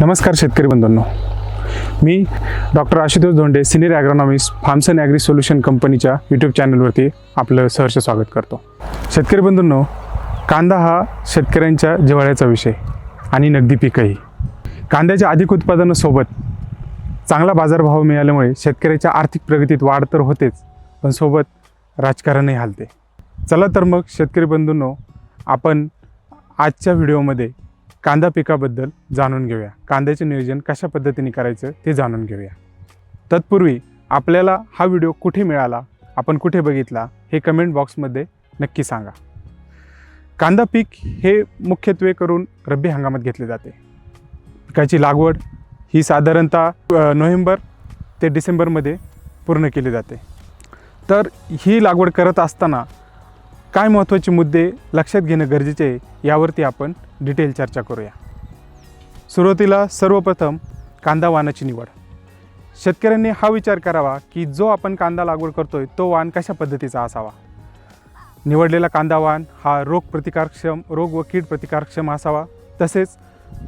नमस्कार शेतकरी बंधूंनो. मी doctor Ashutosh Dhonde senior agronomist Farmson agri solution कंपनीच्या यूट्यूब चॅनलवरती आपलं सहर्ष स्वागत करतो. शेतकरी बंधूंनो कांदा हा शेतकऱ्यांच्या जिव्हाळ्याचा विषय आणि नगदी पीकही. कांद्याच्या अधिक उत्पादनासोबत चांगला बाजारभाव मिळाल्यामुळे शेतकऱ्याच्या आर्थिक प्रगतीत वाढ तर होतेच पण सोबत राजकारणही हालते. चला तर मग शेतकरी बंधूंनो आपण आजच्या व्हिडिओमध्ये कांदा पिकाबद्दल जाणून घेऊया. कांद्याचे नियोजन कशा पद्धतीने करायचं ते जाणून घेऊया. तत्पूर्वी आपल्याला हा व्हिडिओ कुठे मिळाला आपण कुठे बघितला हे कमेंट बॉक्समध्ये नक्की सांगा. कांदा पीक हे मुख्यत्वे करून रब्बी हंगामात घेतले जाते. पिकाची लागवड ही साधारणतः नोव्हेंबर ते डिसेंबरमध्ये पूर्ण केली जाते. तर ही लागवड करत असताना काय महत्त्वाचे मुद्दे लक्षात घेणं गरजेचे आहे यावरती आपण डिटेल चर्चा करूया. सुरुवातीला सर्वप्रथम कांदा वाणाची निवड. शेतकऱ्यांनी हा विचार करावा की जो आपण कांदा लागवड करतोय तो वाण कशा पद्धतीचा असावा? निवडलेला कांदा वाण हा रोग प्रतिकारक्षम रोग व कीड प्रतिकारक्षम असावा. तसेच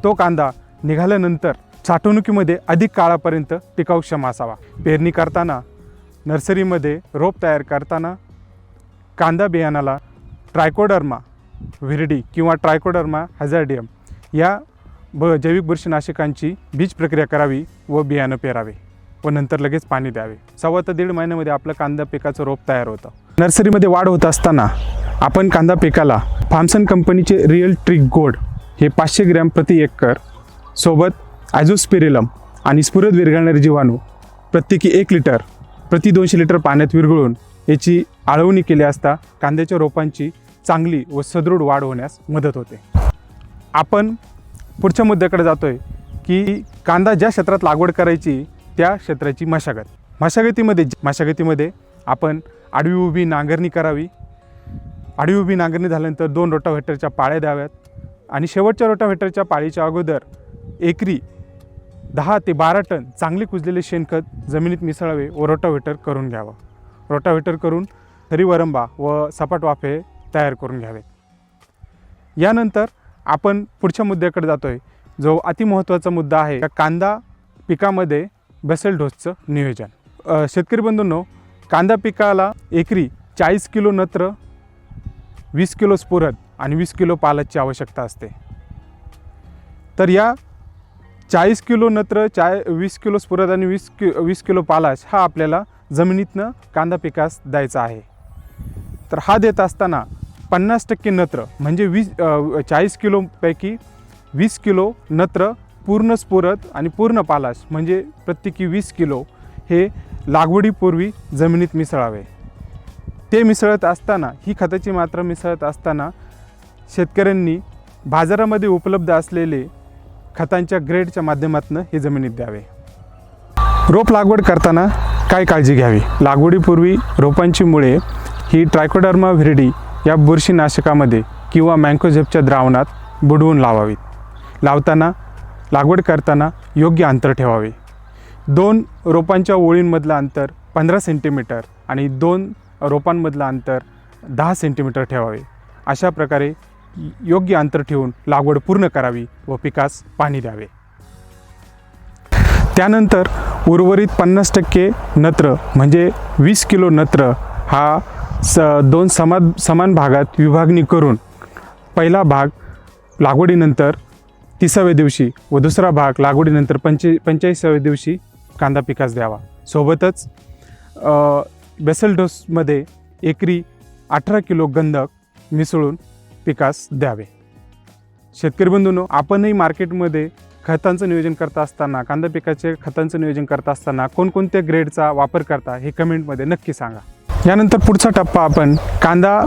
तो कांदा निघाल्यानंतर साठवणुकीमध्ये अधिक काळापर्यंत टिकाऊक्षम असावा. पेरणी करताना नर्सरीमध्ये रोप तयार करताना कांदा बियाणाला ट्रायकोडर्मा व्हिरडी किंवा ट्रायकोडर्मा हॅझार्डियम या ब जैविक बुरशीनाशकांची बीज प्रक्रिया करावी व बियाणं पेरावे व नंतर लगेच पाणी द्यावे. सव्वा ते दीड महिन्यामध्ये आपलं कांदा पिकाचं रोप तयार होतं. नर्सरीमध्ये वाढ होत असताना आपण कांदा पिकाला फार्मसन कंपनीचे रिअल ट्रिक गोड हे पाचशे ग्रॅम प्रति एकर सोबत ॲझोस्पिरिलम आणि स्फुरद विरघळणारे जीवाणू प्रत्येकी एक लिटर प्रति दोनशे लिटर पाण्यात विरघळून याची आळवणी केली असता कांद्याच्या रोपांची चांगली व सदृढ वाढ होण्यास मदत होते. आपण पुढच्या मुद्द्याकडे जातोय की कांदा ज्या क्षेत्रात लागवड करायची त्या क्षेत्राची मशागत. मशागतीमध्ये मशागतीमध्ये आपण आडवी उभी नांगरणी करावी. आडवी उभी नांगरणी झाल्यानंतर दोन रोटाव्हेटरच्या पाळ्या द्याव्यात आणि शेवटच्या रोटाव्हेटरच्या पाळीच्या अगोदर एकरी दहा ते बारा टन चांगले कुजलेले शेणखत जमिनीत मिसळावे व रोटाव्हेटर करून घ्यावं. रोटाव्हेटर करून हरिवरंबा व सपाट वाफे तयार करून घ्यावेत यानंतर आपण पुढच्या मुद्द्याकडे आहे जो अतिमहत्त्वाचा मुद्दा आहे. कांदा पिकामध्ये बेसल डोसचं नियोजन. शेतकरी बंधूंनो कांदा पिकाला एकरी चाळीस किलो नत्र वीस किलो स्फुरद आणि वीस किलो पालकची आवश्यकता असते. तर या चाळीस किलो नत्र चाय वीस किलो स्फुरद आणि वीस कि वीस किलो पालाश हा आपल्याला जमिनीतनं कांदा पिकास द्यायचा आहे. तर हा देत असताना पन्नास टक्के नत्र म्हणजे वीस चाळीस किलोपैकी वीस किलो नत्र पूर्ण स्फुरद आणि पूर्ण पालाश म्हणजे प्रत्येकी वीस किलो हे लागवडीपूर्वी जमिनीत मिसळावे. ते मिसळत असताना ही खताची मात्रा मिसळत असताना शेतकऱ्यांनी बाजारामध्ये उपलब्ध असलेले खतांच्या ग्रेडच्या माध्यमातून हे जमिनीत द्यावे. रोप लागवड करताना काय काळजी घ्यावी? लागवडीपूर्वी रोपांची मुळे ही ट्रायकोडर्मा व्हिरडी या बुरशीनाशकामध्ये किंवा मँकोझेपच्या द्रावणात बुडवून लावावीत. लावताना लागवड करताना योग्य अंतर ठेवावे. दोन रोपांच्या ओळींमधलं अंतर पंधरा सेंटीमीटर आणि दोन रोपांमधलं अंतर दहा सेंटीमीटर ठेवावे. अशा प्रकारे योग्य अंतर ठेवून लागवड पूर्ण करावी व पिकास पाणी द्यावे. त्यानंतर उर्वरित पन्नास टक्के नत्र म्हणजे वीस किलो नत्र हा स दोन समा समान भागात विभागणी करून पहिला भाग लागवडीनंतर तिसाव्या दिवशी व दुसरा भाग लागवडीनंतर पंचे पंचेचाळीसाव्या दिवशी कांदा पिकास द्यावा. सोबतच बेसल डोसमध्ये एकरी अठरा किलो गंधक मिसळून पिकास द्यावे. शेतकरी बंधूंनो आपणही मार्केटमध्ये खतांचं नियोजन करत असताना कांदा पिकाचे खतांचं नियोजन करता असताना कोणकोणत्या ग्रेडचा वापर करता हे कमेंटमध्ये नक्की सांगा. यानंतर पुढचा टप्पा आपण कांदा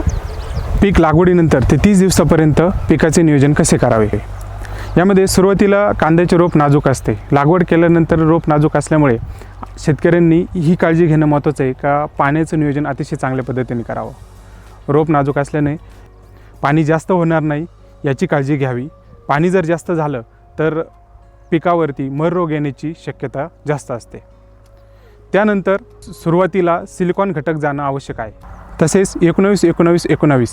पीक लागवडीनंतर ते तीस दिवसापर्यंत पिकाचे नियोजन कसे करावे? यामध्ये सुरुवातीला कांद्याचे रोप नाजूक असते. लागवड केल्यानंतर रोप नाजूक असल्यामुळे शेतकऱ्यांनी ही काळजी घेणं महत्त्वाचं आहे का? पाण्याचं नियोजन अतिशय चांगल्या पद्धतीने करावं. रोप नाजूक असल्याने पाणी जास्त होणार नाही याची काळजी घ्यावी. पाणी जर जास्त झालं तर पिकावरती मर रोग येण्याची शक्यता जास्त असते. त्यानंतर सुरुवातीला सिलिकॉन घटक जाणं आवश्यक आहे. तसेच एकोणावीस एकोणावीस एकोणावीस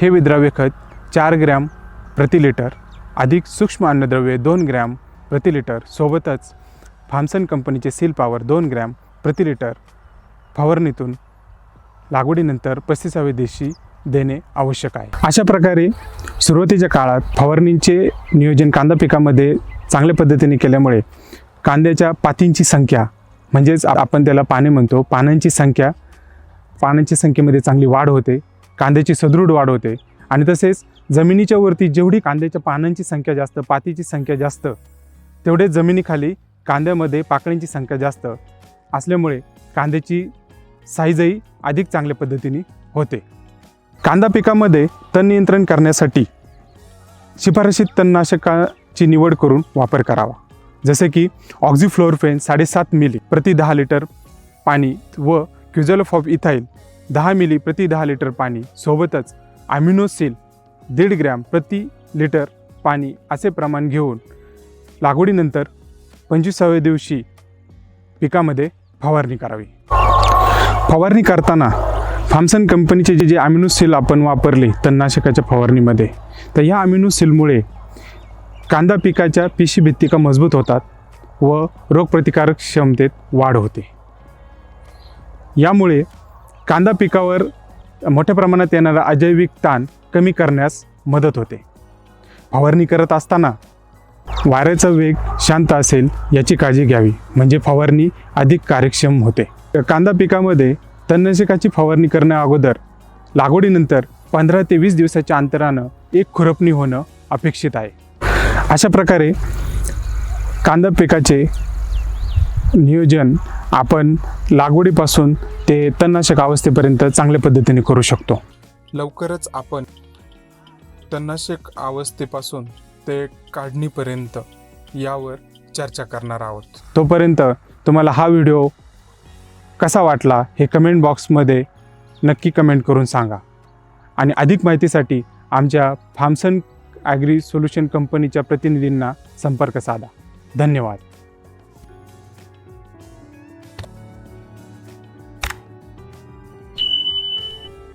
हे विद्राव्य खत चार ग्रॅम प्रति लिटर अधिक सूक्ष्म अन्नद्रव्ये दोन ग्रॅम प्रति लिटर सोबतच फार्मसन कंपनीचे सील पॉवर दोन ग्रॅम प्रति लिटर फवारणीतून लागवडीनंतर पस्तीसावे दिवशी देणे आवश्यक आहे. अशा प्रकारे सुरुवातीच्या काळात फवारणींचे नियोजन कांदा पिकामध्ये चांगल्या पद्धतीने केल्यामुळे कांद्याच्या पातींची संख्या म्हणजेच आपण त्याला पाने म्हणतो पानांची संख्या पानांची संख्येमध्ये चांगली वाढ होते कांद्याची सदृढ वाढ होते आणि तसेच जमिनीच्या वरती जेवढी कांद्याच्या पानांची संख्या जास्त पातीची संख्या जास्त तेवढे जमिनीखाली कांद्यामध्ये पाकळ्यांची संख्या जास्त असल्यामुळे कांद्याची साईजही अधिक चांगल्या पद्धतीने होते. कांदा पिकामध्ये तण नियंत्रण करण्यासाठी शिफारशीत तणनाशकाची निवड करून वापर करावा. जसे की ऑक्झिफ्लोरफेन साडेसात मिली प्रति दहा लिटर पाणी व क्युझलफ ऑफ इथाईल दहा मिली प्रति दहा लिटर पाणी सोबतच ॲम्युनोसिल दीड ग्रॅम प्रति लिटर पाणी असे प्रमाण घेऊन लागवडीनंतर पंचवीसाव्या दिवशी पिकामध्ये फवारणी करावी. फवारणी करताना फार्मसन कंपनीचे जे जे अमिनोसिल आपण वापरले तणनाशकाच्या फवारणीमध्ये तर ह्या अमिनोसिलमुळे कांदा पिकाच्या पिशी भित्तिका मजबूत होतात व रोगप्रतिकारक क्षमतेत वाढ होते. यामुळे कांदा पिकावर मोठ्या प्रमाणात येणारा अजैविक ताण कमी करण्यास मदत होते. फवारणी करत असताना वाऱ्याचा वेग शांत असेल याची काळजी घ्यावी म्हणजे फवारणी अधिक कार्यक्षम होते. कांदा पिकामध्ये तणनाशकाची फवारणी करण्या अगोदर लागवडीनंतर पंधरा ते वीस दिवसाच्या अंतरानं एक खुरपणी होणं अपेक्षित आहे. अशा प्रकारे कांदा पिकाचे नियोजन आपण लागवडीपासून ते तणनाशक अवस्थेपर्यंत चांगल्या पद्धतीने करू शकतो. लवकरच आपण तणनाशक अवस्थेपासून ते काढणीपर्यंत यावर चर्चा करणार आहोत. तोपर्यंत तुम्हाला हा व्हिडिओ कसा वाटला हे कमेंट बॉक्समध्ये नक्की कमेंट करून सांगा. आणि अधिक माहितीसाठी आमच्या फार्मसन ॲग्री सोल्युशन कंपनीच्या प्रतिनिधींना संपर्क साधा. धन्यवाद.